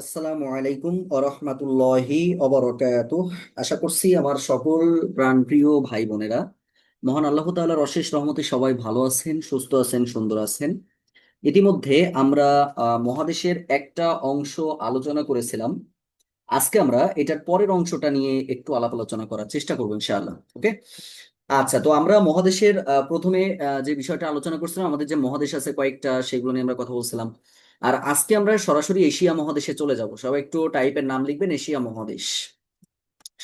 আসসালামু আলাইকুম আরহামাতুল্লাহি অবরকাত আশা করছি আমার সকল প্রাণপ্রিয় ভাই বোনেরা, মহান আল্লাহ তাআলার অশেষ রহমতে সবাই ভালো আছেন, সুস্থ আছেন, সুন্দর আছেন। ইতিমধ্যে আমরা মহাদেশের একটা অংশ আলোচনা করেছিলাম। আজকে আমরা এটার পরের অংশটা নিয়ে একটু আলাপ আলোচনা করার চেষ্টা করব ইনশাআল্লাহ, ওকে? আচ্ছা তো আমরা মহাদেশের প্রথমে যে বিষয়টা আলোচনা করছিলাম, আমাদের যে মহাদেশ আছে কয়েকটা, সেগুলো নিয়ে আমরা কথা বলছিলাম। আর আজকে আমরা সরাসরি এশিয়া মহাদেশে চলে যাব। সবাই একটু টাইপের নাম লিখবেন, এশিয়া মহাদেশ।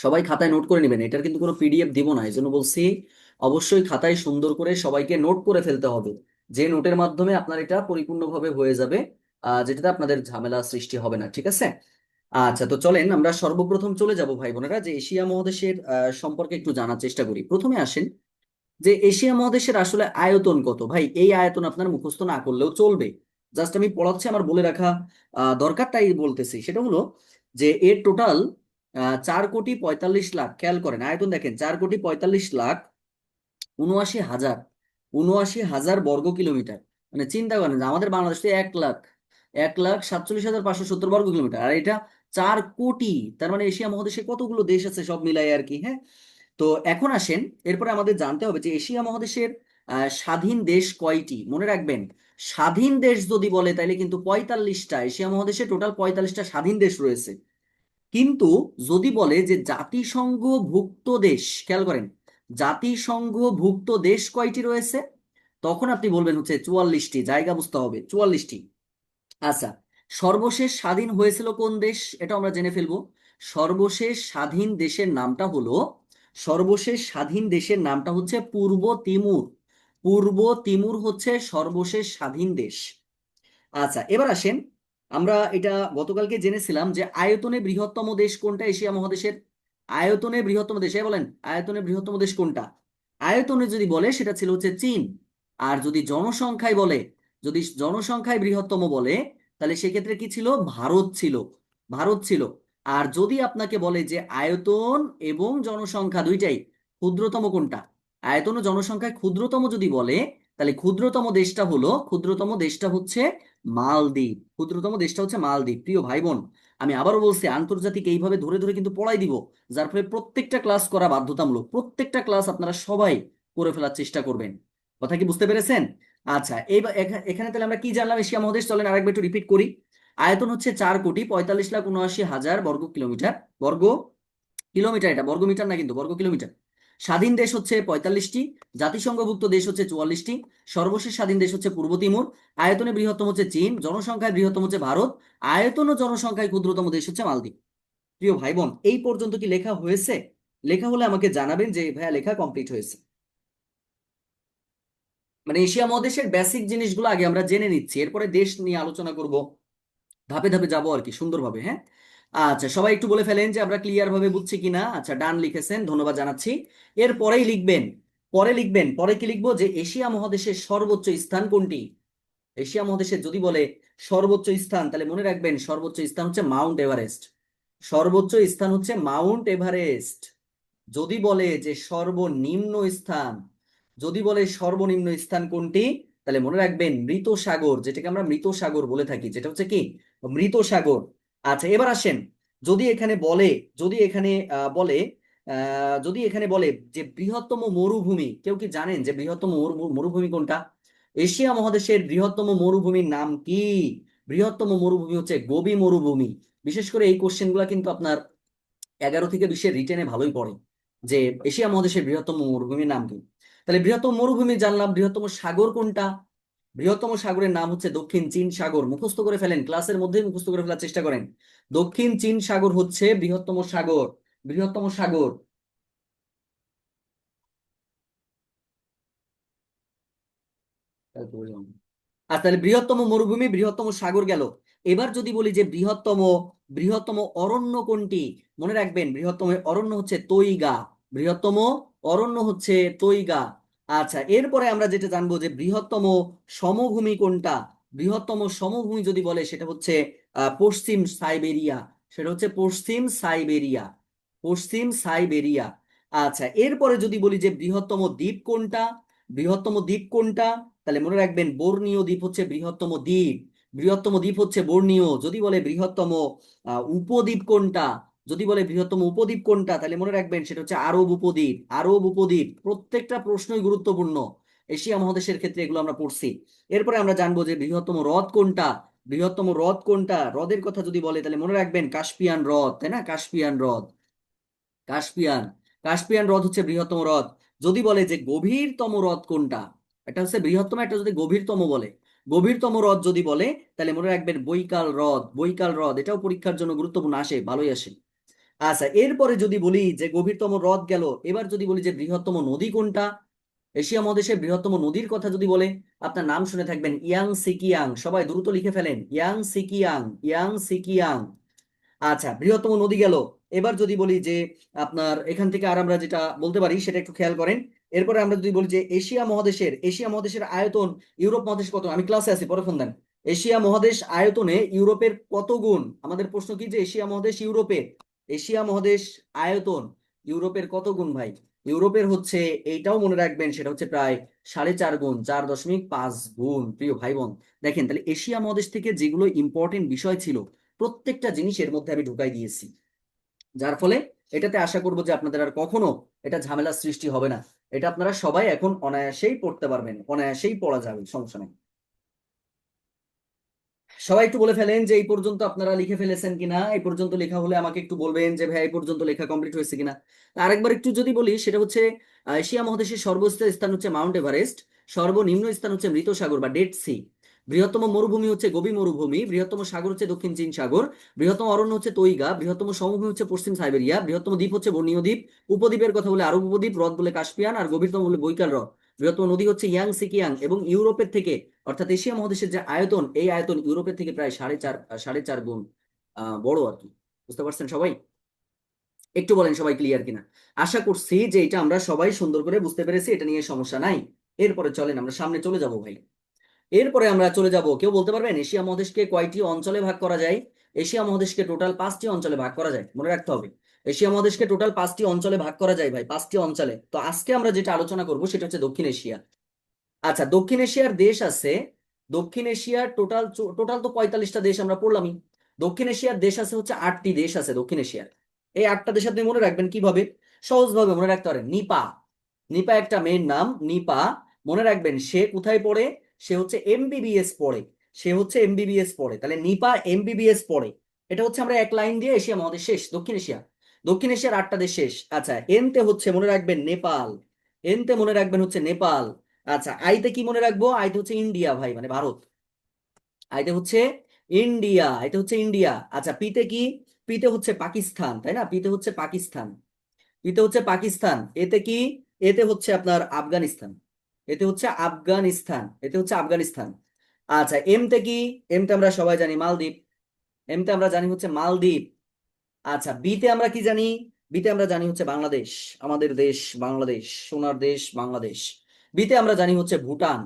সবাই খাতায় নোট করে নেবেন, এটার কিন্তু কোনো পিডিএফ দিব না এই জন্য বলছি অবশ্যই খাতায় সুন্দর করে সবাইকে নোট করে ফেলতে হবে। যে নোটের মাধ্যমে আপনার এটা পরিপূর্ণভাবে হয়ে যাবে যেটাতে আপনাদের ঝামেলা সৃষ্টি হবে না, ঠিক আছে? আচ্ছা তো চলেন আমরা সর্বপ্রথম চলে যাব ভাই বোনেরা, যে এশিয়া মহাদেশের সম্পর্কে একটু জানার চেষ্টা করি। প্রথমে আসেন, যে এশিয়া মহাদেশের আসলে আয়তন কত? ভাই, এই আয়তন আপনার মুখস্থ না করলেও চলবে। জাস্ট আমি পড়াচ্ছি, আমার বলে রাখা দরকার তাই বলতেছি। সেটা হলো যে, এর টোটাল চার কোটি পঁয়তাল্লিশ লাখ, খেয়াল করেন, আয়তন দেখেন, চার কোটি পঁয়তাল্লিশ লাখ উনআশি হাজার উনআশি হাজার বর্গ কিলোমিটার। মানে চিন্তা করেন যে আমাদের বাংলাদেশে এক লাখ এক লাখ সাতচল্লিশ হাজার পাঁচশো সত্তর বর্গ কিলোমিটার। আর এটা চার কোটি, তার মানে এশিয়া মহাদেশে কতগুলো দেশ আছে সব মিলাই আর কি হ্যাঁ? তো এখন আসেন, এরপরে আমাদের জানতে হবে যে, এশিয়া মহাদেশের স্বাধীন দেশ কয়টি? মনে রাখবেন স্বাধীন দেশ যদি বলে তাহলে কিন্তু পঁয়তাল্লিশটা এশিয়া মহাদেশে টোটাল পঁয়তাল্লিশটা স্বাধীন দেশ রয়েছে। কিন্তু যদি বলে যে জাতিসংঘ ভুক্ত দেশ, খেয়াল করেন জাতিসংঘ ভুক্ত দেশ কয়টি রয়েছে? তখন আপনি বলবেন হচ্ছে চুয়াল্লিশটি, জায়গা বুঝতে হবে, চুয়াল্লিশটি। আচ্ছা সর্বশেষ স্বাধীন হয়েছিল কোন দেশ? এটা আমরা জেনে ফেলব। সর্বশেষ স্বাধীন দেশের নামটা হলো, সর্বশেষ স্বাধীন দেশের নামটা হচ্ছে পূর্ব তিমুর। পূর্ব তিমুর হচ্ছে সর্বশেষ স্বাধীন দেশ। আচ্ছা এবার আসেন। আমরা এটা গতকালকে জেনেছিলাম যে আয়তনে বৃহত্তম দেশ কোনটা? এশিয়া মহাদেশের। আয়তনে বৃহত্তম দেশ বলেন, আয়তনে বৃহত্তম দেশ কোনটা? আয়তনে যদি বলে, সেটা ছিল হচ্ছে চীন। আর যদি জনসংখ্যায় বলে, যদি জনসংখ্যায় বৃহত্তম বলে, তাহলে সেক্ষেত্রে কি ছিল? ভারত ছিল। ভারত ছিল। আর যদি আপনাকে বলে যে আয়তন এবং জনসংখ্যা দুইটাই, ক্ষুদ্রতম কোনটা? আয়তন ও জনসংখ্যায় ক্ষুদ্রতম যদি বলে, তাহলে ক্ষুদ্রতম দেশটা হলো, ক্ষুদ্রতম দেশটা হচ্ছে মালদ্বীপ। ক্ষুদ্রতম দেশটা হচ্ছে মালদ্বীপ। প্রিয় ভাই বোন আমি আবারও বলছি, আন্তর্জাতিক এইভাবে ধরে ধরে কিন্তু পড়াই দিব, যার ফলে প্রত্যেকটা ক্লাস করা বাধ্যতামূলক। প্রত্যেকটা ক্লাস আপনারা সবাই করে ফেলার চেষ্টা করবেন। কথা কি বুঝতে পেরেছেন? আচ্ছা এইবার এখানে তাহলে আমরা কি জানলাম? এশিয়া মহাদেশ, চলেন আরেকবার একটু রিপিট করি। আয়তন হচ্ছে চার কোটি পঁয়তাল্লিশ লাখ উনআশি হাজার বর্গ কিলোমিটার। বর্গ কিলোমিটার এটা বর্গ মিটার না কিন্তু, বর্গ কিলোমিটার। স্বাধীন দেশ হচ্ছে পঁয়তাল্লিশটি, জাতিসংঘভুক্ত দেশ হচ্ছে চুয়াল্লিশটি, সর্বশেষ স্বাধীন দেশ হচ্ছে পূর্ব তিমুর, আয়তনে বৃহত্তম হচ্ছে চীন, জনসংখ্যায় বৃহত্তম হচ্ছে ভারত, আয়তন ও জনসংখ্যায় ক্ষুদ্রতম দেশ হচ্ছে মালদ্বীপ। প্রিয় ভাই বোন এই পর্যন্ত কি লেখা হয়েছে? লেখা হলে আমাকে জানাবেন যে ভাইয়া লেখা কমপ্লিট হয়েছে। মানে এশিয়া মহাদেশের বেসিক জিনিসগুলো আগে আমরা জেনে নিচ্ছি, এরপরে দেশ নিয়ে আলোচনা করব। ধাপে ধাপে যাব আর কি, সুন্দরভাবে হ্যাঁ? আচ্ছা সবাই একটু বলে ফেলেন যে আমরা ক্লিয়ার ভাবে বুঝছি কিনা। আচ্ছা ডান লিখেছেন, ধন্যবাদ জানাচ্ছি। এর পরেই লিখবেন, পরে লিখবেন, পরে কি লিখব? যে এশিয়া মহাদেশের সর্বোচ্চ স্থান কোনটি? এশিয়া মহাদেশের যদি বলে সর্বোচ্চ স্থান, তাহলে মনে রাখবেন সর্বোচ্চ স্থান হচ্ছে মাউন্ট এভারেস্ট। সর্বোচ্চ স্থান হচ্ছে মাউন্ট এভারেস্ট। যদি বলে যে সর্বনিম্ন স্থান, যদি বলে সর্বনিম্ন স্থান কোনটি? তাহলে মনে রাখবেন মৃত সাগর, যেটাকে আমরা মৃত সাগর বলে থাকি, যেটা হচ্ছে কি? মৃত সাগর। আচ্ছা এবার আসেন। যদি এখানে বলে, যদি এখানে বলে যদি এখানে বলে যে বৃহত্তম মরুভূমি, কেউ কি জানেন যে বৃহত্তম মরু- মরুভূমি কোনটা? এশিয়া মহাদেশের বৃহত্তম মরুভূমির নাম কি? বৃহত্তম মরুভূমি হচ্ছে গোবি মরুভূমি। বিশেষ করে এই কোশ্চেনগুলা কিন্তু আপনার এগারো থেকে বিশের রিটেনে ভালোই পড়ে যে এশিয়া মহাদেশের বৃহত্তম মরুভূমির নাম কি। তাহলে বৃহত্তম মরুভূমি জানলাম, বৃহত্তম সাগর কোনটা? বৃহত্তম সাগরের নাম হচ্ছে দক্ষিণ চীন সাগর। মুখস্থ করে ফেলেন, ক্লাসের মধ্যে মুখস্থ করে ফেলার চেষ্টা করেন। দক্ষিণ চীন সাগর হচ্ছে বৃহত্তম সাগর বৃহত্তম সাগর। আর তাহলে বৃহত্তম মরুভূমি, বৃহত্তম সাগর গেল। এবার যদি বলি যে বৃহত্তম বৃহত্তম অরণ্য কোনটি? মনে রাখবেন, বৃহত্তম অরণ্য হচ্ছে তৈগা, বৃহত্তম অরণ্য হচ্ছে তৈগা। আচ্ছা এরপরে আমরা যেটা জানব যে বৃহত্তম সমভূমি কোনটা? বৃহত্তম সমভূমি যদি বলে, সেটা হচ্ছে পশ্চিম সাইবেরিয়া। সেটা হচ্ছে পশ্চিম সাইবেরিয়া। পশ্চিম সাইবেরিয়া। আচ্ছা এরপরে যদি বলি যে বৃহত্তম দ্বীপ কোনটা? বৃহত্তম দ্বীপ কোনটা? তাহলে মনে রাখবেন, বর্ণীয় দ্বীপ হচ্ছে বৃহত্তম দ্বীপ। বৃহত্তম দ্বীপ হচ্ছে বর্ণীয়। যদি বলে বৃহত্তম উপদ্বীপ কোনটা? যদি বলে বৃহত্তম উপদ্বীপ কোনটা, তাহলে মনে রাখবেন সেটা হচ্ছে আরব উপদ্বীপ। আরব উপদ্বীপ প্রত্যেকটা প্রশ্নই গুরুত্বপূর্ণ এশিয়া মহাদেশের ক্ষেত্রে এগুলো আমরা পড়ছি। এরপরে আমরা জানব যে বৃহত্তম হ্রদ কোনটা? বৃহত্তম হ্রদ কোনটা? হ্রদের কথা যদি বলে, তাহলে মনে রাখবেন কাস্পিয়ান হ্রদ, তাই না? কাস্পিয়ান হ্রদ। কাস্পিয়ান। কাস্পিয়ান হ্রদ হচ্ছে বৃহত্তম হ্রদ। যদি বলে যে গভীরতম হ্রদ কোনটা? এটা হচ্ছে বৃহত্তম একটা যদি গভীরতম বলে। গভীরতম হ্রদ যদি বলে, তাহলে মনে রাখবেন বৈকাল হ্রদ। বৈকাল হ্রদ, এটাও পরীক্ষার জন্য গুরুত্বপূর্ণ, আসে, ভালোই আসে। আচ্ছা এরপরে যদি বলি যে গভীরতম হ্রদ গেল, এবার যদি বলি যে বৃহত্তম নদী কোনটা? এশিয়া মহাদেশের বৃহত্তম নদীর কথা যদি বলে, আপনার নাম শুনে থাকবেন ইয়াং সিকিয়াং। সবাই দ্রুত লিখে ফেলেন, ইয়াং সিকিয়াং ইয়াং সিকিয়াং। আচ্ছা বৃহত্তম নদী গেল। এবার যদি বলি যে আপনার এখান থেকে আর আমরা যেটা বলতে পারি, সেটা একটু খেয়াল করেন। এরপরে আমরা যদি বলি যে এশিয়া মহাদেশের এশিয়া মহাদেশের আয়তন ইউরোপ মহাদেশ কত? আমি ক্লাসে আছি, পরে ফোন দেন। এশিয়া মহাদেশ আয়তনে ইউরোপের কত গুণ? আমাদের প্রশ্ন কি যে এশিয়া মহাদেশ ইউরোপের এশিয়া মহাদেশ আয়তন ইউরোপের কত গুণ ভাই? ইউরোপের হচ্ছে, এইটাও মনে রাখবেন, সেটা হচ্ছে প্রায় সাড়ে চার গুণ, চার দশমিক পাঁচ গুণ, প্রিয় ভাই বোন দেখেন, তাহলে এশিয়া মহাদেশ থেকে যেগুলো ইম্পর্টেন্ট বিষয় ছিল, প্রত্যেকটা জিনিস এর মধ্যে আমি ঢুকাই দিয়েছি। যার ফলে এটাতে আশা করব যে আপনাদের আর কখনো এটা ঝামেলার সৃষ্টি হবে না। এটা আপনারা সবাই এখন অনায়াসেই পড়তে পারবেন, অনায়াসেই পড়া যাবে, সমস্যা নেই। সবাই একটু বলে ফেলেন যে এই পর্যন্ত আপনারা লিখে ফেলেছেন কিনা, এই পর্যন্ত লেখা হলে আমাকে একটু বলবেন যে ভাই এই পর্যন্ত লেখা কমপ্লিট হয়েছে কিনা। আরেকবার একটু যদি বলি, সেটা হচ্ছে এশিয়া মহাদেশের সর্বোচ্চ স্থান হচ্ছে মাউন্ট এভারেস্ট, সর্বনিম্ন স্থান হচ্ছে মৃত সাগর বা ডেড সি। বৃহত্তম মরুভূমি হচ্ছে গোবি মরুভূমি, বৃহত্তম সাগর হচ্ছে দক্ষিণ চীন সাগর, বৃহত্তম অরণ্য হচ্ছে তৈগা, বৃহত্তম সমভূমি হচ্ছে পশ্চিম সাইবেরিয়া, বৃহত্তম দ্বীপ হচ্ছে বর্ণীয় দ্বীপ, উপদ্বীপের কথা বলে আরব উপদ্বীপ, হ্রদ বলে কাস্পিয়ান, আর গভীরতম বলে বৈকাল হ্রদ। বৃহত্তম নদী হচ্ছে ইয়াং সিকিয়াং এবং ইউরোপের থেকে, অর্থাৎ এশিয়া মহাদেশের যে আয়তন, এই আয়তন ইউরোপের থেকে প্রায় সাড়ে চার সাড়ে চার গুণ বড় আর কি। বুঝতে পারছেন সবাই? একটু বলেন সবাই ক্লিয়ার কিনা। আশা করছি যে এটা আমরা সবাই সুন্দর করে বুঝতে পেরেছি, এটা নিয়ে সমস্যা নাই। এরপরে চলেন আমরা সামনে চলে যাব ভাই। এরপরে আমরা চলে যাব, কেউ বলতে পারবেন? এশিয়া মহাদেশকে কয়টি অঞ্চলে ভাগ করা যায়? এশিয়া মহাদেশকে টোটাল পাঁচটি অঞ্চলে ভাগ করা যায়, মনে রাখতে হবে। এশিয়া মহাদেশকে টোটাল পাঁচটি অঞ্চলে ভাগ করা যায় ভাই, পাঁচটি অঞ্চলে। তো আজকে আমরা যেটা আলোচনা করব সেটা হচ্ছে দক্ষিণ এশিয়া। আচ্ছা দক্ষিণ এশিয়ার দেশ আছে, দক্ষিণ এশিয়ার টোটাল টোটাল তো পঁয়তাল্লিশটা দেশ আমরা পড়লামই। দক্ষিণ এশিয়ার দেশ আছে হচ্ছে আটটি দেশ আছে দক্ষিণ এশিয়ার। এই আটটা দেশ আপনি মনে রাখবেন কীভাবে? সহজভাবে মনে রাখতে পারেন, নিপা। নিপা একটা মেয়ের নাম, নিপা। মনে রাখবেন, সে কোথায় পড়ে? সে হচ্ছে এমবিবিএস পড়ে। সে হচ্ছে এমবিবিএস পড়ে। তাহলে নিপা এমবিবিএস পড়ে। এটা হচ্ছে আমরা এক লাইন দিয়ে এশিয়া মহাদেশ শেষ, দক্ষিণ এশিয়া। দক্ষিণ এশিয়ার আটটা দেশ শেষ। আচ্ছা এনতে হচ্ছে মনে রাখবেন নেপাল। এনতে মনে রাখবেন হচ্ছে নেপাল। আচ্ছা আইতে কি মনে রাখব? আইতে হচ্ছে ইন্ডিয়া ভাই মানে ভারত। আইতে হচ্ছে ইন্ডিয়া, আইতে হচ্ছে ইন্ডিয়া। আচ্ছা পিতে কি? পিতে হচ্ছে পাকিস্তান, তাই না? পিতে হচ্ছে পাকিস্তান। পিতে হচ্ছে পাকিস্তান। এতে কি? এতে হচ্ছে আপনার আফগানিস্তান। এতে হচ্ছে আফগানিস্তান। এতে হচ্ছে আফগানিস্তান। আচ্ছা এমতে কি? এমতে আমরা সবাই জানি মালদ্বীপ। এমতে আমরা জানি হচ্ছে মালদ্বীপ। আচ্ছা বিতে আমরা কি জানি? বিতে আমরা জানি হচ্ছে বাংলাদেশ, আমাদের দেশ বাংলাদেশ, সোনার দেশ বাংলাদেশ। বিতে আমরা জানি হচ্ছে ভুটান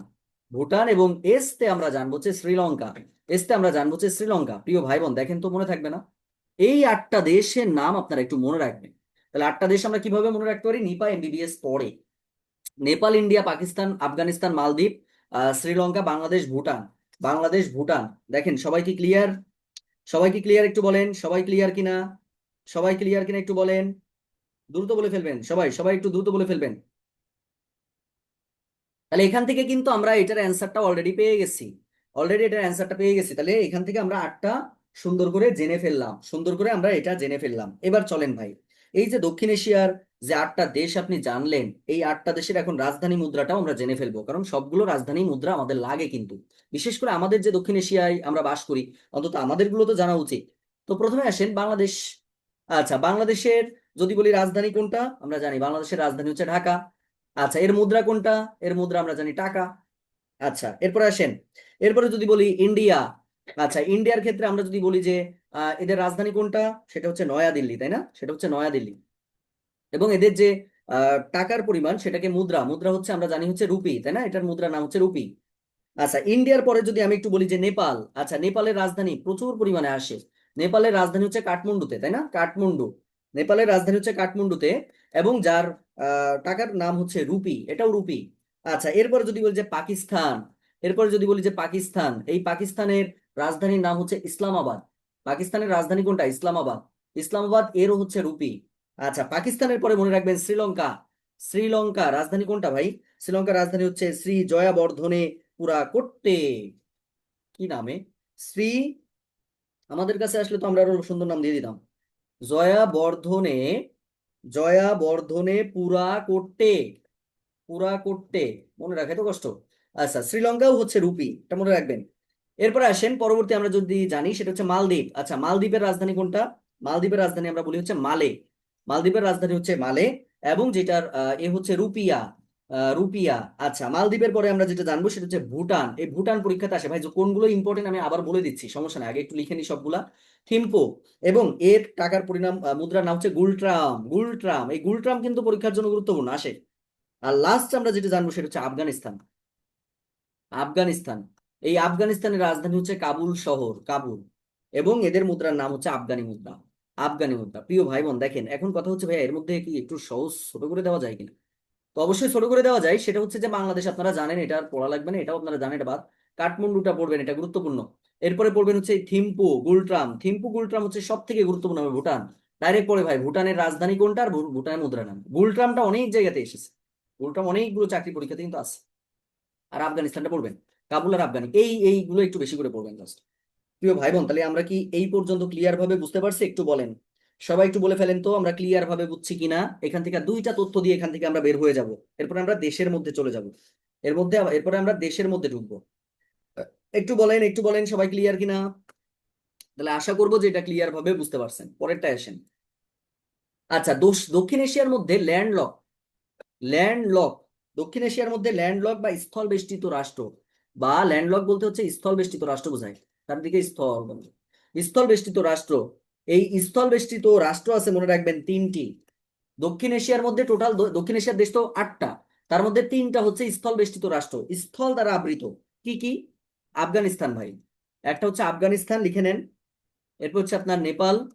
ভুটান এবং এসতে আমরা জানব হচ্ছে শ্রীলঙ্কা। এসতে আমরা জানব হচ্ছে শ্রীলঙ্কা। প্রিয় ভাই বোন দেখেন তো মনে থাকবে না? এই আটটা দেশের নাম আপনারা একটু মনে রাখবেন। তাহলে আটটা দেশ আমরা কীভাবে মনে রাখতে পারি? নিপা এমবিবিএস পড়ে নেপাল, ইন্ডিয়া, পাকিস্তান, আফগানিস্তান, মালদ্বীপ শ্রীলঙ্কা, বাংলাদেশ, ভুটান। বাংলাদেশ, ভুটান। দেখেন, সবাই কি ক্লিয়ার সবাই কি ক্লিয়ার একটু বলেন? সবাই ক্লিয়ার কিনা? সবাই ক্লিয়ার কিনা একটু বলেন? দ্রুত বলে ফেলবেন, সবাই সবাই একটু দ্রুত বলে ফেলবেন। তাহলে এখান থেকে কিন্তু আমরা এটার অ্যান্সারটা অলরেডি পেয়ে গেছি। অলরেডি এটার অ্যান্সারটা পেয়ে গেছি। তাহলে এখান থেকে আমরা আটটা সুন্দর করে জেনে ফেললাম। সুন্দর করে আমরা এটা জেনে ফেললাম। এবার চলেন ভাই, এই যে দক্ষিণ এশিয়ার যে আটটা দেশ আপনি জানলেন, এই আটটা দেশের এখন রাজধানী মুদ্রাটাও আমরা জেনে ফেলব। কারণ সবগুলো রাজধানী মুদ্রা আমাদের লাগে কিন্তু। বিশেষ করে আমাদের যে দক্ষিণ এশিয়ায় আমরা বাস করি, অন্তত আমাদেরগুলো তো জানা উচিত। তো প্রথমে আসেন বাংলাদেশ। আচ্ছা বাংলাদেশের যদি বলি রাজধানী কোনটা? আমরা জানি বাংলাদেশের রাজধানী হচ্ছে ঢাকা। আচ্ছা এর মুদ্রা কোনটা? এর মুদ্রা আমরা জানি টাকা। আচ্ছা এরপরে আসেন। এরপরে যদি বলি ইন্ডিয়া আচ্ছা ইন্ডিয়ার ক্ষেত্রে আমরা যদি বলি যে এদের রাজধানী কোনটা? সেটা হচ্ছে নয়াদিল্লি, তাই না? সেটা হচ্ছে নয়াদিল্লি। এবং এদের যে টাকার পরিমাণ সেটাকে মুদ্রা মুদ্রা হচ্ছে আমরা জানি হচ্ছে রুপি, তাই না? এটার মুদ্রা নাম হচ্ছে রুপি। আচ্ছা ইন্ডিয়ার পরে যদি আমি একটু বলি যে নেপাল আচ্ছা নেপালের রাজধানী প্রচুর পরিমাণে আসে। নেপালের রাজধানী হচ্ছে কাঠমান্ডুতে, তাই না? কাঠমান্ডু। নেপালের রাজধানী হচ্ছে কাঠমান্ডুতে এবং যার টাকার নাম হচ্ছে রুপি, এটাও রুপি। আচ্ছা এরপর যদি বলি যে পাকিস্তান, এরপর যদি বলি যে পাকিস্তান, এই পাকিস্তানের রাজধানীর নাম হচ্ছে ইসলামাবাদ। পাকিস্তানের রাজধানী কোনটা? ইসলামাবাদ। ইসলামাবাদ এরও হচ্ছে রুপি। আচ্ছা পাকিস্তানের পরে মনে রাখবেন শ্রীলঙ্কা। শ্রীলঙ্কা রাজধানী কোনটা ভাই? শ্রীলঙ্কার রাজধানী হচ্ছে শ্রী জয়াবর্ধনে পুরা কোট্টে কি নামে? শ্রী আমাদের কাছে আসলে তো আমরা আরও সুন্দর নাম দিয়ে দিতাম। জয়াবর্ধনে জয়াবর্ধনে পুরা কোট্টে পুরা কোট্টে মনে রাখে তো কষ্ট? আচ্ছা শ্রীলঙ্কাও হচ্ছে রুপি, এটা মনে রাখবেন। এরপরে আসেন, পরবর্তী আমরা যদি জানি, সেটা হচ্ছে মালদ্বীপ। আচ্ছা মালদ্বীপের রাজধানী কোনটা? মালদ্বীপের রাজধানী আমরা বলি হচ্ছে মালে। মালদ্বীপের রাজধানী হচ্ছে মালে, এবং যেটার এ হচ্ছে রুপিয়া। রুপিয়া। আচ্ছা মালদ্বীপের পরে আমরা যেটা জানব সেটা হচ্ছে ভুটান। এই ভুটান পরীক্ষাতে আসে। ভাই, যে কোনগুলো ইম্পর্টেন্ট আমি আবার বলে দিচ্ছি, সমস্যা নেই, আগে একটু লিখে নিই সবগুলা। থিম্পো এবং এর টাকার পরিণাম মুদ্রার নাম হচ্ছে গুলট্রাম। গুলট্রাম, এই গুলট্রাম কিন্তু পরীক্ষার জন্য গুরুত্বপূর্ণ, আসে। আর লাস্ট আমরা যেটা জানব সেটা হচ্ছে আফগানিস্তান। আফগানিস্তান, এই আফগানিস্তানের রাজধানী হচ্ছে কাবুল শহর, কাবুল। এবং এদের মুদ্রার নাম হচ্ছে আফগানি মুদ্রা আফগানি মুদ্রা। প্রিয় ভাই বোন, দেখেন, এখন কথা হচ্ছে ভাই এর মধ্যে কি একটু সহজ ছোট করে দেওয়া যায় কিনা? তো অবশ্যই ছোট করে দেওয়া যায়। সেটা হচ্ছে যে বাংলাদেশ আপনারা জানেন, এটা আর পড়া লাগবে না, এটাও আপনারা জানেন, এটা বাদ। কাঠমান্ডুটা পড়বেন, এটা গুরুত্বপূর্ণ। এরপরে পড়বেন হচ্ছে থিম্পু, গুলট্রাম। থিম্পু, গুলট্রাম হচ্ছে সব থেকে গুরুত্বপূর্ণ হবে ভুটান। ডাইরেক্ট পড়ে ভাই, ভুটানের রাজধানী কোনটা আর ভুটানের মুদ্রা নাম গুলট্রামটা অনেক জায়গাতে এসেছে। গুলট্রাম অনেকগুলো চাকরি পরীক্ষাতে কিন্তু আছে। আর আফগানিস্তানটা পড়বেন, কাবুল আর আফগানি। এই, এইগুলো একটু বেশি করে পড়বেন জাস্ট প্রিয় ভাই বোন তাহলে আমরা কি এই পর্যন্ত ক্লিয়ার ভাবে বুঝতে পারছি? একটু বলেন। সবাই একটু বলে ফেলেন তো, আমরা ক্লিয়ার ভাবে বুঝছি কিনা? এখান থেকে দুইটা তথ্য দিয়ে এখান থেকে আমরা বের হয়ে যাব। এরপরে আমরা দেশের মধ্যে চলে যাব। এর মধ্যে এরপরে আমরা দেশের মধ্যে ঢুকবো। একটু বলেন একটু বলেন সবাই ক্লিয়ার কিনা? তাহলে আশা করব যে এটা ক্লিয়ার ভাবে বুঝতে পারছেন। পরেরটা আসেন। আচ্ছা দক্ষিণ এশিয়ার মধ্যে ল্যান্ডলক ল্যান্ডলক দক্ষিণ এশিয়ার মধ্যে ল্যান্ডলক বা স্থল বেষ্টিত রাষ্ট্র বা ল্যান্ডলক বলতে হচ্ছে স্থল বেষ্টিত রাষ্ট্র বোঝায়। তার দিকে স্থল। স্থল বেষ্টিত রাষ্ট্র এই স্থল বেষ্টিত রাষ্ট্র আছে, মনে রাখবেন তিনটি। দক্ষিণ এশিয়ার মধ্যে টোটাল দক্ষিণ এশিয়ার দেশ তো আটটা। তার মধ্যে তিনটা হচ্ছে স্থল বেষ্টিত রাষ্ট্র। স্থল দ্বারা আবৃত। কি কি? আফগানিস্তান ভাই। একটা হচ্ছে আফগানিস্তান, লিখে নেন। এরপর হচ্ছে আপনার নেপাল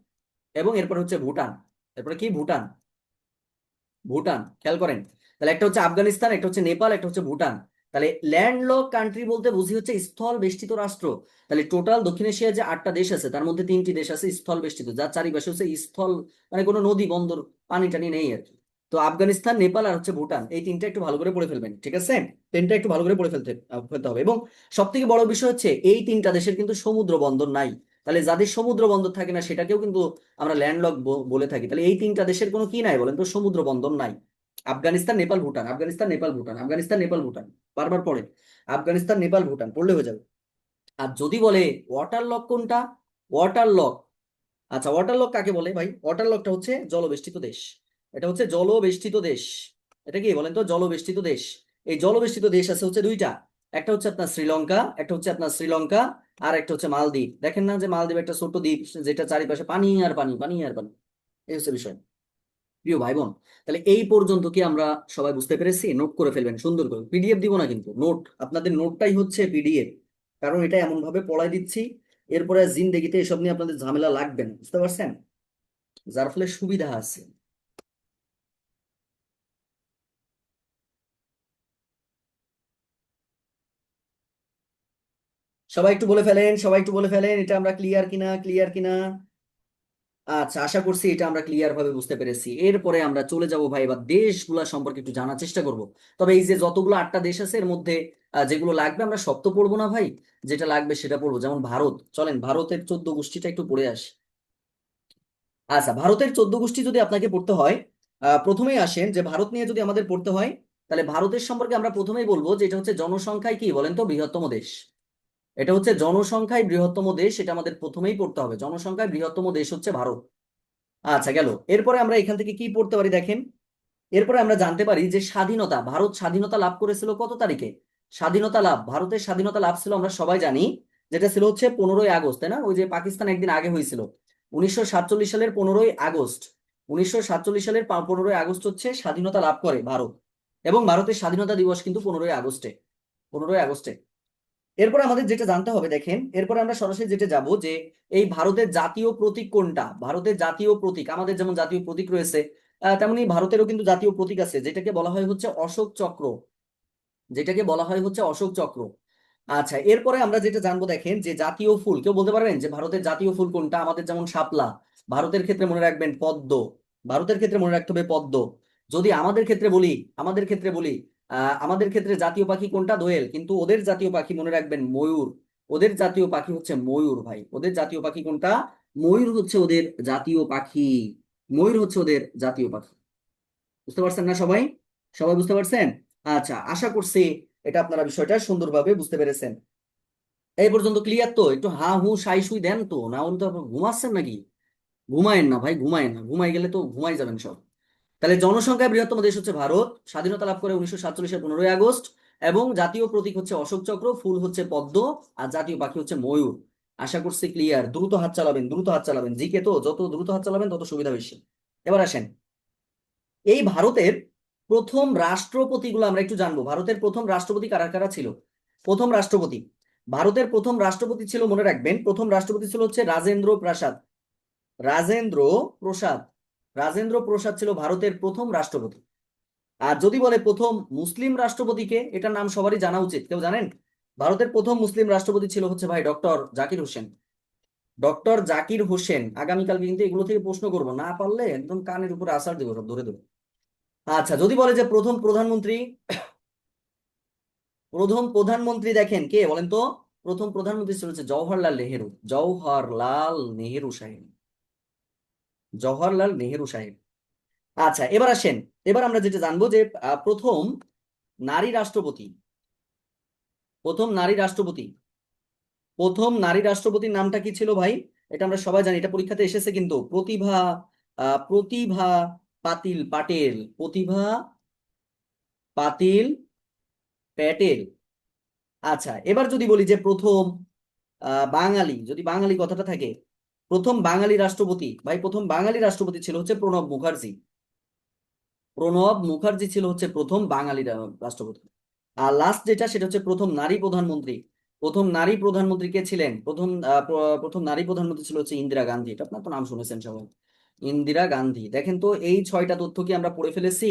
এবং এরপর হচ্ছে ভুটান। এরপরে কি? ভুটান। ভুটান। খেয়াল করেন। তাহলে একটা হচ্ছে আফগানিস্তান, একটা হচ্ছে নেপাল, একটা হচ্ছে ভুটান। তাহলে ল্যান্ডলক কান্ট্রি বলতে বুঝি হচ্ছে স্থল বেষ্টিত রাষ্ট্র। তাহলে টোটাল দক্ষিণ এশিয়ায় যে আটটা দেশ আছে, তার মধ্যে তিনটি দেশ আছে স্থল বেষ্টিত, যার চারিপাশে হচ্ছে স্থল মানে কোনো নদী, বন্দর, পানি টানি নেই আর কি। তো আফগানিস্তান, নেপাল আর হচ্ছে ভুটান, এই তিনটা একটু ভালো করে পড়ে ফেলবেন, ঠিক আছে? তিনটা একটু ভালো করে পড়ে ফেলতে ফেলতে হবে। এবং সব থেকে বড় বিষয় হচ্ছে, এই তিনটা দেশের কিন্তু সমুদ্র বন্দর নাই। তাহলে যাদের সমুদ্র বন্দর থাকে না, সেটাকেও কিন্তু আমরা ল্যান্ডলক বলে থাকি। তাহলে এই তিনটা দেশের কোনো কি নাই বলেন তো? সমুদ্র বন্দর নাই। আফগানিস্তান, নেপাল, ভুটান। আফগানিস্তান, নেপাল, ভুটান। আফগানিস্তান, নেপাল, ভুটান। বারবার পড়ে। আফগানিস্তান, নেপাল, ভুটান। পড়লে হয়ে যাবে। আর যদি বলে ওয়াটার লক কোনটা? ওয়াটার লক আচ্ছা ওয়াটার লক কাকে বলে ভাই? ওয়াটার লকটা হচ্ছে জলবেষ্টিত দেশ। এটা হচ্ছে জলবেষ্টিত দেশ। এটা কি বলেন তো? জলবেষ্টিত দেশ। এই জলবেষ্টিত দেশ আছে হচ্ছে দুইটা। একটা হচ্ছে আপনার শ্রীলঙ্কা, একটা হচ্ছে আপনার শ্রীলঙ্কা, আর একটা হচ্ছে মালদ্বীপ। দেখেন না যে মালদ্বীপ একটা ছোট্ট দ্বীপ, যেটা চারিপাশে পানি আর পানি পানি আর পানি। এই হচ্ছে বিষয়। প্রিয় ভাই বোন তাহলে এই পর্যন্ত কি আমরা সবাই বুঝতে পেরেছি? নোট করে ফেলবেন, সুন্দর করে। পিডিএফ দিব না কিন্তু। নোট আপনাদের নোটটাই হচ্ছে পিডিএফ কারণ এটা এমন ভাবে পড়াই দিচ্ছি, এরপরে জিন্দেগিতে এসব নিয়ে আপনাদের ঝামেলা লাগবে না। বুঝতে পারছেন? যার ফলে সুবিধা আছে। সবাই একটু বলে ফেলেন, সবাই একটু বলে ফেলেন, এটা আমরা ক্লিয়ার কিনা ক্লিয়ার কিনা? আচ্ছা আশা করছি এটা আমরা ক্লিয়ার ভাবে বুঝতে পেরেছি। এরপরে আমরা চলে যাব ভাই, এবার দেশগুলা সম্পর্কে একটু জানার চেষ্টা করব। তবে এই যে যতগুলো আটটা দেশ আছে, এর মধ্যে যেগুলো লাগবে আমরা সব তো পড়ব না ভাই। যেটা লাগবে সেটা পড়ব। যেমন ভারত। চলেন, ভারতের চোদ্দ গোষ্ঠীটা একটু পড়ে আসি। আচ্ছা ভারতের চোদ্দ গোষ্ঠী যদি আপনাকে পড়তে হয় প্রথমেই আসেন যে ভারত নিয়ে যদি আমাদের পড়তে হয়, তাহলে ভারতের সম্পর্কে আমরা প্রথমেই বলব যে এটা হচ্ছে জনসংখ্যায় কি বলেন তো? বৃহত্তম দেশ। এটা হচ্ছে জনসংখ্যায় বৃহত্তম দেশ, এটা আমাদের প্রথমেই পড়তে হবে। জনসংখ্যায় বৃহত্তম দেশ হচ্ছে ভারত। আচ্ছা গেল। এরপরে আমরা এখান থেকে কি পড়তে পারি দেখেন? এরপরে আমরা জানতে পারি যে স্বাধীনতা, ভারত স্বাধীনতা লাভ করেছিল কত তারিখে? স্বাধীনতা লাভ, ভারতের স্বাধীনতা লাভ ছিল আমরা সবাই জানি, যেটা ছিল হচ্ছে পনেরোই আগস্ট, তাই না? ওই যে পাকিস্তান একদিন আগে হয়েছিল। উনিশশো সাতচল্লিশ সালের পনেরোই আগস্ট, উনিশশো সাতচল্লিশ সালের পনেরোই আগস্ট হচ্ছে স্বাধীনতা লাভ করে ভারত। এবং ভারতের স্বাধীনতা দিবস কিন্তু পনেরোই আগস্টে পনেরোই আগস্টে। এরপর আমাদের যেটা জানতে হবে দেখেন, এরপর আমরা সরাসরি যেটা যাব যে এই ভারতের জাতীয় প্রতীক কোনটা? ভারতের জাতীয় প্রতীক, আমাদের যেমন জাতীয় প্রতীক রয়েছে তেমনি ভারতেরও কিন্তু জাতীয় প্রতীক আছে, যেটাকে বলা হয় হচ্ছে অশোক চক্র। যেটাকে বলা হয় হচ্ছে অশোক চক্র। আচ্ছা এরপরে আমরা যেটা জানব দেখেন যে জাতীয় ফুল, কেউ বলতে পারবেন যে ভারতের জাতীয় ফুল কোনটা? আমাদের যেমন শাপলা, ভারতের ক্ষেত্রে মনে রাখবেন পদ্ম, ভারতের ক্ষেত্রে মনে রাখতে হবে পদ্ম। যদি আমাদের ক্ষেত্রে বলি, আমাদের ক্ষেত্রে বলি আমাদের ক্ষেত্রে জাতীয় পাখি কোনটা? দোয়েল। কিন্তু ওদের জাতীয় পাখি মনে রাখবেন ময়ূর। ওদের জাতীয় পাখি হচ্ছে ময়ূর ভাই। ওদের জাতীয় পাখি কোনটা? ময়ূর হচ্ছে ওদের জাতীয় পাখি। ময়ূর হচ্ছে ওদের জাতীয় পাখি। বুঝতে পারছেন না সবাই? সবাই বুঝতে পারছেন? আচ্ছা আশা করছি এটা আপনারা বিষয়টা সুন্দরভাবে বুঝতে পেরেছেন। এই পর্যন্ত ক্লিয়ার তো? একটু হা, হু, সাই, সুই দেন তো। না হলে তো ঘুমাচ্ছেন নাকি? ঘুমায়েন না ভাই, ঘুমায়েন না। ঘুমাই গেলে তো ঘুমাই যাবেন সব। তাহলে জনসংখ্যায় বৃহত্তম দেশ হচ্ছে ভারত। স্বাধীনতা লাভ করে উনিশশো সাতচল্লিশের পনেরোই আগস্ট এবং জাতীয় প্রতীক হচ্ছে অশোক চক্র, ফুল হচ্ছে পদ্ম আর জাতীয় পাখি হচ্ছে ময়ূর। আশা করছি ক্লিয়ার দ্রুত হাত চালাবেন, দ্রুত হাত চালাবেন। জিকে তো, যত দ্রুত হাত চালাবেন, তত সুবিধা বেশি। এবার আসেন। এই ভারতের প্রথম রাষ্ট্রপতিগুলো আমরা একটু জানব। ভারতের প্রথম রাষ্ট্রপতি কারা কারা ছিল? প্রথম রাষ্ট্রপতি। ভারতের প্রথম রাষ্ট্রপতি ছিল মনে রাখবেন, প্রথম রাষ্ট্রপতি ছিল হচ্ছে রাজেন্দ্র প্রসাদ। রাজেন্দ্র প্রসাদ। রাজেন্দ্র প্রসাদ ছিল ভারতের প্রথম রাষ্ট্রপতি। আর যদি বলে প্রথম মুসলিম রাষ্ট্রপতিকে, এটার নাম সবারই জানা উচিত। কেউ জানেন? ভারতের প্রথম মুসলিম রাষ্ট্রপতি ছিল হচ্ছে ভাই ডক্টর জাকির হোসেন। ডক্টর জাকির হোসেন, আগামীকাল কিন্তু এগুলো থেকে প্রশ্ন করব। না পারলে একদম কানের উপরে আসার দেবো, সব ধরে দেবো। আচ্ছা যদি বলে যে প্রথম প্রধানমন্ত্রী প্রথম প্রধানমন্ত্রী দেখেন কে বলেন তো? প্রথম প্রধানমন্ত্রী ছিল হচ্ছে জওহরলাল নেহেরু জওহরলাল নেহেরু সাহেব। জওহরলাল নেহেরু সাহেব। আচ্ছা এবার আসেন। এবার আমরা যেটা জানব যে প্রথম নারী রাষ্ট্রপতি। প্রথম নারী রাষ্ট্রপতি। প্রথম নারী রাষ্ট্রপতির নামটা কি ছিল ভাই? এটা আমরা সবাই জানি, এটা পরীক্ষাতে এসেছে কিন্তু। প্রতিভা প্রতিভা পাতিল পাটেল। প্রতিভা পাতিল প্যাটেল। আচ্ছা এবার যদি বলি যে প্রথম বাঙালি, যদি বাঙালি কথাটা থাকে প্রথম বাঙালি রাষ্ট্রপতি, ভাই, প্রথম বাঙালি রাষ্ট্রপতি ছিল হচ্ছে প্রণব মুখার্জি। প্রণব মুখার্জি ছিল হচ্ছে প্রথম বাঙালি রাষ্ট্রপতি। আর লাস্ট যেটা, সেটা হচ্ছে প্রথম নারী প্রধানমন্ত্রী। প্রথম নারী প্রধানমন্ত্রী কে ছিলেন? প্রথম প্রথম নারী প্রধানমন্ত্রী ছিল হচ্ছে ইন্দিরা গান্ধী। এটা আপনার তো নাম শুনেছেন সবাই। ইন্দিরা গান্ধী। দেখেন তো, এই ছয়টা তথ্য কি আমরা পড়ে ফেলেছি?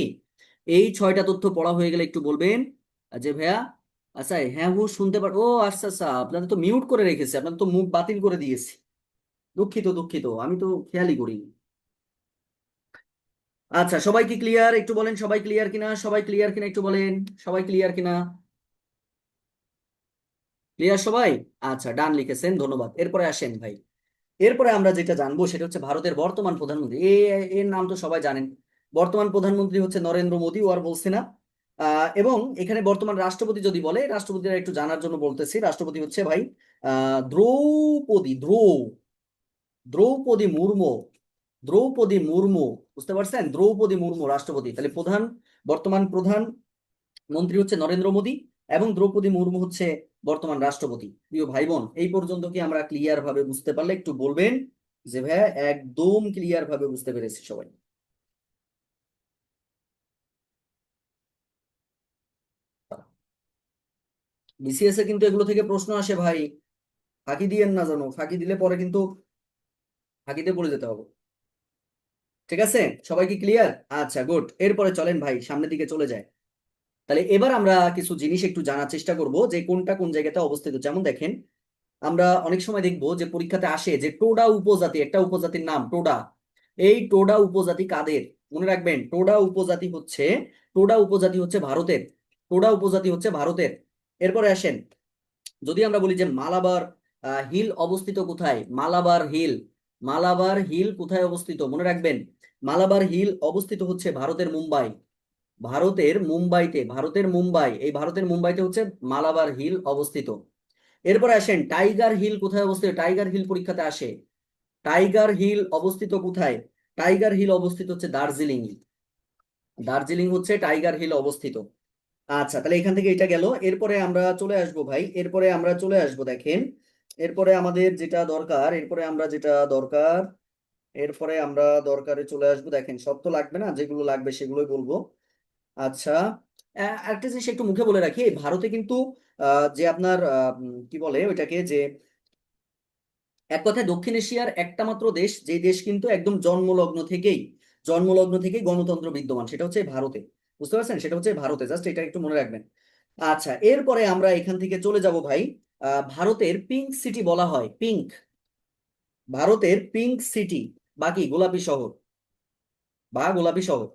এই ছয়টা তথ্য পড়া হয়ে গেলে একটু বলবেন? যে ভাইয়া আচ্ছা হ্যাঁ হু, শুনতে পার ও আচ্ছা আচ্ছা আপনাদের তো মিউট করে রেখেছে, আপনাদের তো মুখ বাতিল করে দিয়েছি। দুঃখিত দুঃখিত। আমি তো খেয়ালই করিনি। আচ্ছা সবাই কি ক্লিয়ার একটু বলেন, সবাই ক্লিয়ার কিনা? সবাই ক্লিয়ার কিনা একটু বলেন? সবাই ক্লিয়ার কিনা? ক্লিয়ার সবাই? আচ্ছা ডান লিখেছেন, ধন্যবাদ। এরপরে আসেন ভাই। এরপরে আমরা যেটা জানব সেটা হচ্ছে ভারতের বর্তমান প্রধানমন্ত্রী। এ এর নাম তো সবাই জানেন। বর্তমান প্রধানমন্ত্রী হচ্ছে নরেন্দ্র মোদী, ও আর বলছি না। এবং এখানে বর্তমান রাষ্ট্রপতি যদি বলে, রাষ্ট্রপতিরা একটু জানার জন্য বলতেছি। রাষ্ট্রপতি হচ্ছে ভাই আহ দ্রৌপদী দ্রৌ দ্রৌপদী মুর্মু দ্রৌপদী মুর্মু, বুঝতে পারছেন? দ্রৌপদী মুর্মু রাষ্ট্রপতি। তাহলে প্রধান, বর্তমান প্রধান মন্ত্রী হচ্ছে নরেন্দ্র মোদী এবং দ্রৌপদী মুর্মু হচ্ছে বর্তমান রাষ্ট্রপতি। প্রিয় ভাই বোন এই পর্যন্ত কি আমরা ক্লিয়ার ভাবে বুঝতে পারলে একটু বলবেন? যে ভাইয়া, একদম ক্লিয়ার ভাবে বুঝতে পেরেছি সবাই। বিসিএস এ কিন্তু এগুলো থেকে প্রশ্ন আসে ভাই। ফাঁকি দিয়েন না জানো ফাঁকি দিলে পরে কিন্তু ফাঁকিতে পড়ে যেতে হবে। ঠিক আছে? সবাই কি ক্লিয়ার আচ্ছা গুড এরপরে চলেন ভাই, সামনের দিকে চলে যায় তাহলে এবার আমরা কিছু জিনিস একটু জানার চেষ্টা করব, যে কোনটা কোন জায়গাতে অবস্থিত। যেমন দেখেন, আমরা অনেক সময় দেখব যে পরীক্ষাতে আসে যে টোডা উপজাতি, একটা উপজাতির নাম টোডা। এই টোডা উপজাতি কাদের? মনে রাখবেন, টোডা উপজাতি হচ্ছে, টোডা উপজাতি হচ্ছে ভারতের। টোডা উপজাতি হচ্ছে ভারতের। এরপরে আসেন, যদি আমরা বলি যে মালাবার হিল অবস্থিত কোথায়? মালাবার হিল। মালাবার হিল কোথায় অবস্থিত? মনে রাখবেন, মালাবার হিল অবস্থিত হচ্ছে ভারতের মুম্বাই। ভারতের মুম্বাইতে, ভারতের মুম্বাই, এই ভারতের মুম্বাইতে হচ্ছে মালাবার হিল অবস্থিত। এরপরে আসেন, টাইগার হিল কোথায় অবস্থিত? টাইগার হিল পরীক্ষাতে আসে। টাইগার হিল অবস্থিত কোথায়? টাইগার হিল অবস্থিত হচ্ছে দার্জিলিং দার্জিলিং হচ্ছে টাইগার হিল অবস্থিত। আচ্ছা তাহলে এখান থেকে এটা গেল। এরপরে আমরা চলে আসব ভাই, এরপরে আমরা চলে আসব দেখেন। এরপরে আমাদের যেটা দরকার, এরপরে আমরা যেটা দরকার, এরপরে আমরা দরকারে চলে আসব। দেখেন, সব তো লাগবে না, যেগুলো লাগবে সেগুলোই বলব। আচ্ছা একটা জিনিস একটু মুখে বলে রাখি, ভারতে কিন্তু যে আপনার কি বলে ওইটাকে, যে এক কথায় দক্ষিণ এশিয়ার একটা মাত্র দেশ, যে দেশ কিন্তু একদম জন্মলগ্ন থেকেই জন্মলগ্ন থেকেই গণতন্ত্র বিদ্যমান, সেটা হচ্ছে ভারতে। বুঝতে পারছেন? সেটা হচ্ছে ভারতে, জাস্ট এটা একটু মনে রাখবেন। আচ্ছা এরপরে আমরা এখান থেকে চলে যাব ভাই। ভারতের পিঙ্ক সিটি বলা হয় পিঙ্ক ভারতের পিঙ্ক সিটি বাকি গোলাপি শহর, বা গোলাপি শহর।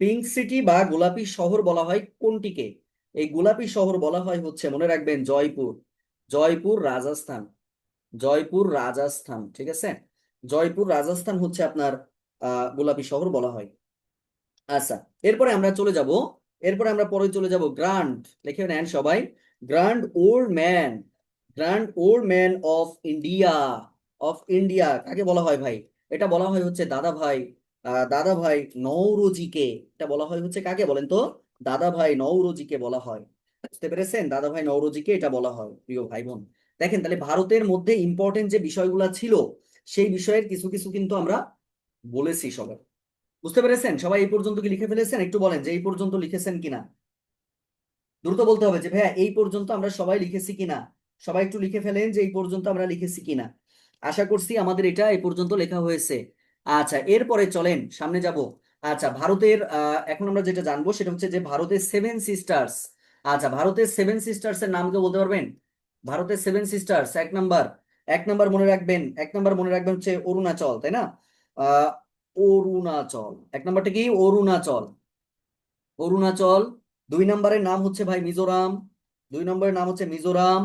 পিঙ্ক সিটি বা গোলাপি শহর বলা হয় কোনটিকে? এই গোলাপি শহর বলা হয় হচ্ছে, মনে রাখবেন, জয়পুর। জয়পুর রাজস্থান। জয়পুর রাজস্থান, ঠিক আছে? জয়পুর রাজস্থান হচ্ছে আপনার গোলাপি শহর বলা হয়। আচ্ছা এরপরে আমরা চলে যাব, এরপরে আমরা পরে চলে যাব গ্র্যান্ড লিখে নেন সবাই। Grand old man grand old man of India of India কাকে বলা হয় ভাই? এটা বলা হয় হচ্ছে দাদা ভাই দাদা ভাই নৌরোজিকে এটা বলা হয় হচ্ছে কাকে বলেন তো? দাদা ভাই নৌরোজিকে বলা হয়। বুঝতে পেরেছেন? দাদা ভাই নৌরোজিকে এটা বলা হয়, প্রিয় ভাই বোন দেখেন, তাহলে ভারতের মধ্যে ইম্পর্টেন্ট যে বিষয়গুলো ছিল, সেই বিষয়ের কিছু কিছু কিন্তু আমরা বলেছি সবাই। বুঝতে পেরেছেন? সবাই এই পর্যন্ত কি লিখে ফেলেছেন? একটু বলেন যে এই পর্যন্ত লিখেছেন কিনা। দ্রুত বলতে হবে যে, ভাইয়া, এই পর্যন্ত আমরা সবাই লিখেছি কিনা? সবাই একটু লিখে ফেলেন যে, এই পর্যন্ত আমরা লিখেছি কিনা? আশা করছি আমাদের এটা এই পর্যন্ত লেখা হয়েছে। আচ্ছা এরপরে চলেন, সামনে যাব। আচ্ছা ভারতের এখন আমরা যেটা জানব সেটা হচ্ছে যে, ভারতের সেভেন সিস্টার্স আচ্ছা ভারতের সেভেন সিস্টার্স এর নাম কেউ বলতে পারবেন? ভারতের সেভেন সিস্টার্স এক নাম্বার। এক নাম্বার মনে রাখবেন, এক নাম্বার মনে রাখবেন হচ্ছে অরুণাচল, তাই না? অরুণাচল। এক নাম্বারটা কি? অরুণাচল। অরুণাচল দুই নম্বরের নাম হচ্ছে ভাই মিজোরাম, দুই নম্বরের নাম হচ্ছে মিজোরাম।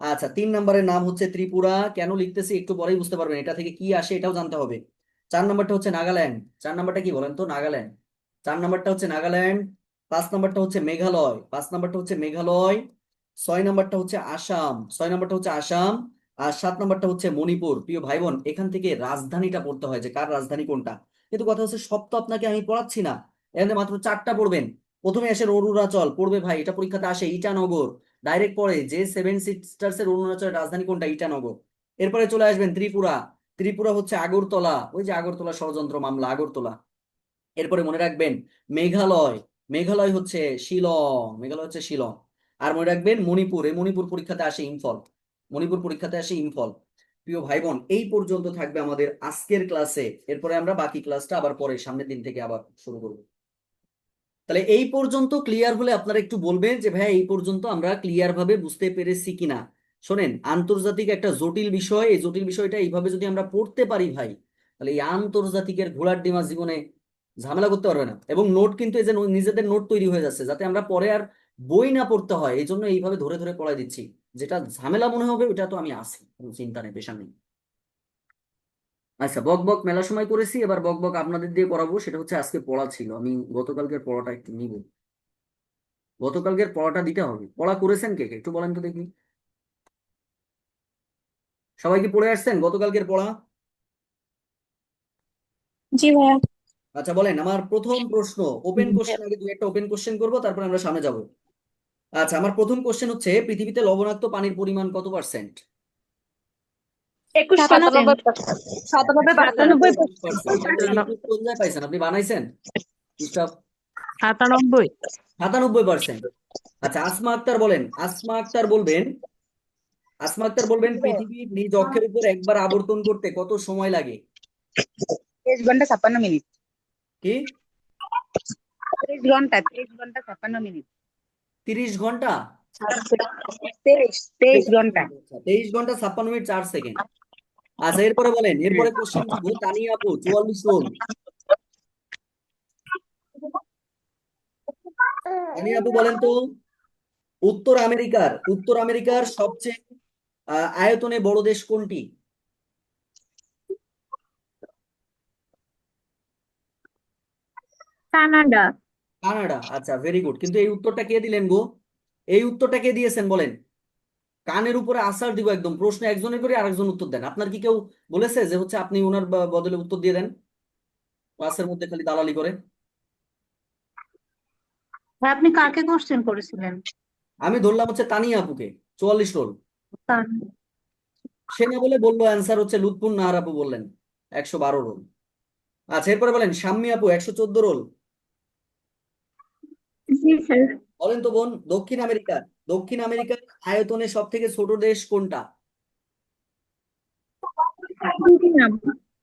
আচ্ছা তিন নম্বরের নাম হচ্ছে ত্রিপুরা। কেন লিখতেছি? একটু পরেই বুঝতে পারবেন, এটা থেকে কি আসে এটাও জানতে হবে। চার নম্বরটা হচ্ছে নাগাল্যান্ড। চার নম্বরটা কি বলেন তো? নাগাল্যান্ড। চার নম্বরটা হচ্ছে নাগাল্যান্ড। পাঁচ নম্বরটা হচ্ছে মেঘালয়। পাঁচ নম্বরটা হচ্ছে মেঘালয়। ছয় নম্বরটা হচ্ছে আসাম। ছয় নম্বরটা হচ্ছে আসাম। আর সাত নম্বরটা হচ্ছে মণিপুর। প্রিয় ভাই বোন এখান থেকে রাজধানীটা পড়তে হয় যে কার রাজধানী কোনটা? কিন্তু কথা হচ্ছে সব তো আপনাকে আমি পড়াচ্ছি না। এখানে মাত্র চারটা পড়বেন। প্রথমে আসে অরুণাচল, পড়বে ভাই, এটা পরীক্ষাতে আসে ইটানগর। ডাইরেক্ট পড়ে যে সেভেন সিস্টার্স এর অরুণাচলের রাজধানী কোনটা? ইটানগর। এরপরে চলে আসবেন ত্রিপুরা। ত্রিপুরা হচ্ছে আগরতলা, ওই যে আগরতলা ষড়যন্ত্র মামলা, আগরতলা। এরপরে মনে রাখবেন মেঘালয় মেঘালয় হচ্ছে শিলং, মেঘালয় হচ্ছে শিলং। আর মনে রাখবেন মণিপুর, এই মণিপুর পরীক্ষাতে আসে ইম্ফল, মণিপুর পরীক্ষাতে আসে ইম্ফল। প্রিয় ভাই বোন এই পর্যন্ত থাকবে আমাদের আজকের ক্লাসে এরপরে আমরা বাকি ক্লাসটা আবার পরে, সামনের দিন থেকে আবার শুরু করব। তাহলে এই পর্যন্ত ক্লিয়ার হলে আপনারা একটু বলবেন যে, ভাই, এই পর্যন্ত আমরা ক্লিয়ার ভাবে বুঝতে পেরেছি কিনা? শোনেন, আন্তর্জাতিক একটা জটিল বিষয়, এই জটিল বিষয়টা এইভাবে যদি আমরা পড়তে পারি, ভাই, তাহলে এই আন্তর্জাতিকের ঘোড়ার ডিমা জীবনে ঝামেলা করতে পারবে না। এবং নোট কিন্তু এই যে নিজেদের নোট তৈরি হয়ে যাচ্ছে, যাতে আমরা পরে আর বই না পড়তে হয় এই জন্য এইভাবে ধরে ধরে পড়াই দিচ্ছি। যেটা ঝামেলা মনে হবে, ওটা তো আমি আছি, কোনো চিন্তা নেই, পেশা নেই। আচ্ছা বক বক মেলা সময় করেছি এবার বক বক আপনাদের দিয়ে পড়াবো সেটা হচ্ছে আজকে পড়া ছিল। আমি গতকালকের পড়াটা একটু নিব। গতকালকের পড়াটা দিতে হবে। পড়া করেছেন কে কে? একটু বলেন তো দেখি। সবাই কি পড়ে আসছেন গতকালকের পড়া জি ভাইয়া। আচ্ছা বলেন আমার প্রথম প্রশ্ন ওপেন কোশ্চেন আগে দুই একটা ওপেন কোশ্চেন করব তারপর আমরা সামনে যাব। আচ্ছা আমার প্রথম কোশ্চেন হচ্ছে পৃথিবীতে লবণাক্ত পানির পরিমাণ কত পার্সেন্ট একুশ সাতানব্বই সাতানব্বই সাতানব্বই কোন জায়গায় পাইছেন আপনি? বানাইছেন? হিসাব সাতানব্বই। সাতানব্বই পার্সেন্ট। আচ্ছা আসমা আক্তার বলেন। আসমা আক্তার বলবেন আসমা আক্তার বলবেন পৃথিবীর নিজ অক্ষের উপর একবার আবর্তন করতে কত সময় লাগে? তেইশ ঘণ্টা ছাপ্পান্ন মিনিট। কি? তেইশ ঘণ্টা তেইশ ঘণ্টা ছাপ্পান্ন মিনিট। তিরিশ ঘণ্টা? তেইশ তেইশ ঘণ্টা। তেইশ ঘণ্টা ছাপ্পান্ন মিনিট চার সেকেন্ড। আচ্ছা এরপরে বলেন এরপরে কোশ্চেন তানিয়া আপু চুয়াল্লিশ রোল আপু বলেন তো উত্তর আমেরিকার উত্তর আমেরিকার সবচেয়ে আহ, আয়তনে বড় দেশ কোনটি? কানাডা। কানাডা আচ্ছা ভেরি গুড কিন্তু এই উত্তরটা কে দিলেন গো? এই উত্তরটা কে দিয়েছেন বলেন? কানের উপরে আসার দিব একদম। প্রশ্ন একজনের করে আরেকজন উত্তর দেন। আপনার কি কেউ বলেছে যে হচ্ছে আপনি ওনার বদলে উত্তর দিয়ে দেন? ক্লাসের মধ্যে খালি দালালি করে। আপনি কাকে কোশ্চেন করেছিলেন? আমি ধরলাম হচ্ছে তানিয়া আপুকে। চুয়াল্লিশ রোল সে না বলে বলল অ্যান্সার হচ্ছে লুৎফুন নাহার আপু বললেন একশো বারো রোল আচ্ছা এরপরে বলেন শাম্মী আপু একশো চোদ্দ রোল বলেন তো বোন দক্ষিণ আমেরিকা দক্ষিণ আমেরিকার আয়তনে সব থেকে ছোট দেশ কোনটা?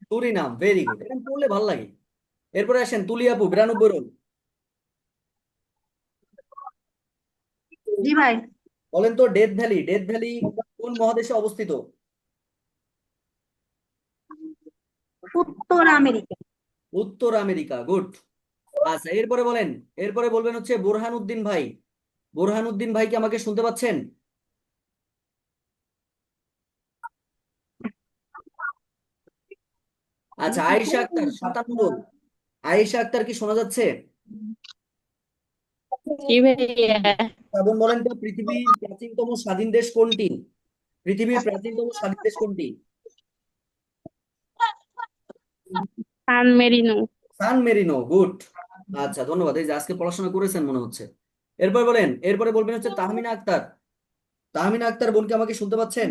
সুরিনাম। ভেরি গুড পড়লে ভালো লাগে। এরপরে আসেন তুলি আপু বিরানব্বই রোল জি ভাই। বলেন তো ডেথ ভ্যালি ডেথ ভ্যালি কোন মহাদেশে অবস্থিত? উত্তর আমেরিকা। উত্তর আমেরিকা গুড আচ্ছা এরপরে বলেন এরপরে বলবেন হচ্ছে বোরহান উদ্দিন ভাই। বোরহানউদ্দিন ভাই কি আমাকে শুনতে পাচ্ছেন? আচ্ছা আয়েশা আক্তার সাতান্ন আয়েশা আক্তার কি শোনা যাচ্ছে? বলেন তো পৃথিবীর প্রাচীনতম স্বাধীন দেশ কোনটি? পৃথিবীর প্রাচীনতম স্বাধীন দেশ কোনটি? San Marino. San Marino good. আচ্ছা ধন্যবাদ। এই যে আজকে পড়াশোনা করেছেন মনে হচ্ছে। এরপর বলেন এরপরে বলবেন হচ্ছে তাহমিনা আক্তার। তাহমিনা আক্তার বোনকে আমাকে শুনতে পাচ্ছেন।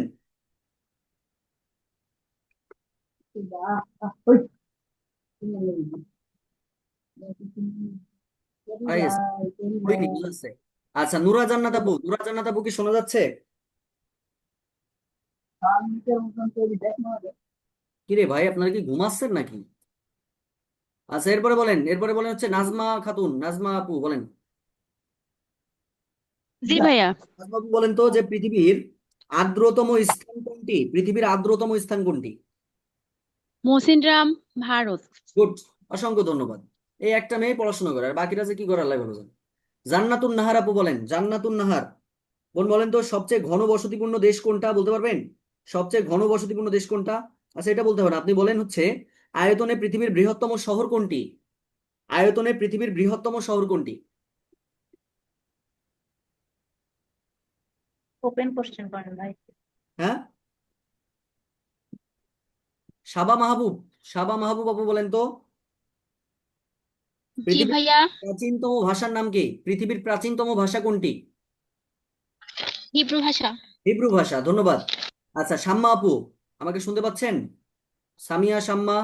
আচ্ছা নুরা জান্নাত আপু নুরা জান্নাত আপু কি শোনা যাচ্ছে? কিরে ভাই আপনারা কি ঘুমাচ্ছেন নাকি? আচ্ছা এরপরে বলেন এরপরে বলেন হচ্ছে নাজমা খাতুন নাজমা আপু বলেন। জি ভাইয়া। বলেন তো যে পৃথিবীর আর্দ্রতম স্থান কোনটি? পৃথিবীর আর্দ্রতম স্থান কোনটি? মৌসিনরাম ভারত। গুড অসংখ্য ধন্যবাদ। এই একটা মেয়ে পড়াশোনা করে আর বাকিরা যে কি করে আল্লাহ ভালো জানে। জান্নাতুন নাহার আপু বলেন জান্নাতুন নাহার। বোন বলেন তো সবচেয়ে ঘন বসতিপূর্ণ দেশ কোনটা বলতে পারবেন? সবচেয়ে ঘন বসতিপূর্ণ দেশ কোনটা? আচ্ছা এটা বলতে পারেন। আপনি বলেন হচ্ছে আয়তনে পৃথিবীর বৃহত্তম শহর কোনটি? আয়তনে পৃথিবীর বৃহত্তম শহর কোনটি? ওপেন কোশ্চেন করেন ভাই। হ্যাঁ? সাবা মাহবুব সাবা মাহবুব আপু বলেন তো। জি পৃথিবীর ভাইয়া। প্রাচীনতম ভাষার নাম কি? পৃথিবীর প্রাচীনতম ভাষা কোনটি? হিব্রু ভাষা। হিব্রু ভাষা ধন্যবাদ। আচ্ছা শাম্মা আপু আমাকে শুনতে পাচ্ছেন? সামিয়া শাম্মা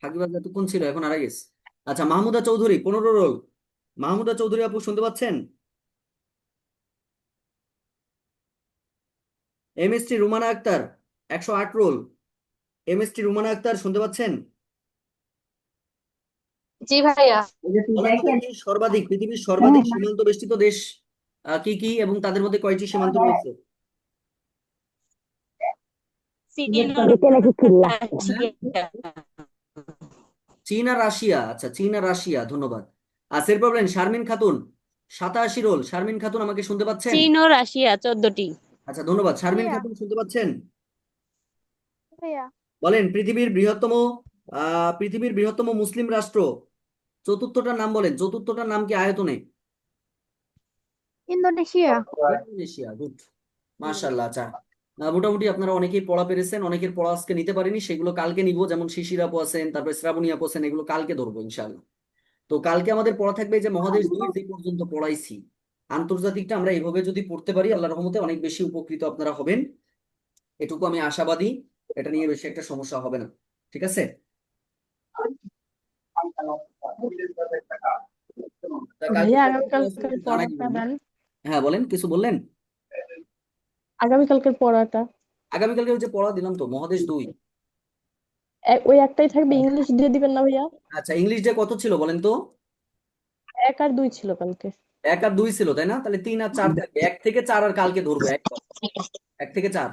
ফাঁকিবাজ এতক্ষণ ছিল এখন হারা গেছে। আচ্ছা মাহমুদা চৌধুরী পনেরো রোল মাহমুদা চৌধুরী আপু শুনতে পাচ্ছেন? এমএসটি রুমানা আক্তার একশো আট রোল এমএসটি রুমানা আক্তার শুনতে পাচ্ছেন? জি ভাইয়া। সর্বাধিক পৃথিবীর সর্বাধিক সীমান্ত বেষ্টিত দেশ কি কি এবং তাদের মধ্যে কয়টি সীমান্ত রয়েছে? চীন আর রাশিয়া। আচ্ছা চীন আর রাশিয়া ধন্যবাদ। আর বলেন শারমিন খাতুন সাতাশি রোল শারমিন খাতুন আমাকে শুনতে পাচ্ছেন? চীন ও রাশিয়া চোদ্দটি। আচ্ছা ধন্যবাদ। শারমিন খাতুন শুনতে পাচ্ছেন? বলেন পৃথিবীর বৃহত্তম পৃথিবীর বৃহত্তম মুসলিম রাষ্ট্র। চতুর্থটার নাম বলেন। চতুর্থটার নাম কি আয়তনে? ইন্দোনেশিয়া। ইন্দোনেশিয়া গুড মাশাআল্লাহ আচ্ছা। মোটামুটি আপনারা অনেকেই পড়া পেরেছেন অনেকের পড়া আজকে নিতে পারিনি। সেগুলো কালকে নিব যেমন শিশির আপু আছেন তারপরে শ্রাবণী আপু আছেন এগুলো কালকে ধরবো ইনশাআল্লাহ। তো কালকে আমাদের পড়া থাকবে যে মহাদেশ দুই যে পর্যন্ত পড়াইছি। আন্তর্জাতিকটা আমরা এইভাবে যদি পড়তে পারি আল্লাহ রহমতে অনেক বেশি উপকৃত আপনারা হবেন। এটুকু আমি আশাবাদী এটা নিয়ে বেশি একটা সমস্যা হবে না। ঠিক আছে? হ্যাঁ বলেন কিছু বললেন? আগামীকালকের পড়াটা। আগামীকালকে ওই যে পড়া দিলাম তো মহাদেশ দুই। ওই একটাই থাকবে ইংলিশ দিয়ে দিবেন না ভাইয়া? আচ্ছা ইংলিশ যে কত ছিল বলেন তো? এক আর দুই ছিল কালকে। এক আর দুই ছিল, তাই না? তাহলে তিন আর চার থাকবে। এক থেকে চার আর কালকে ধরবো, এক এক থেকে চার।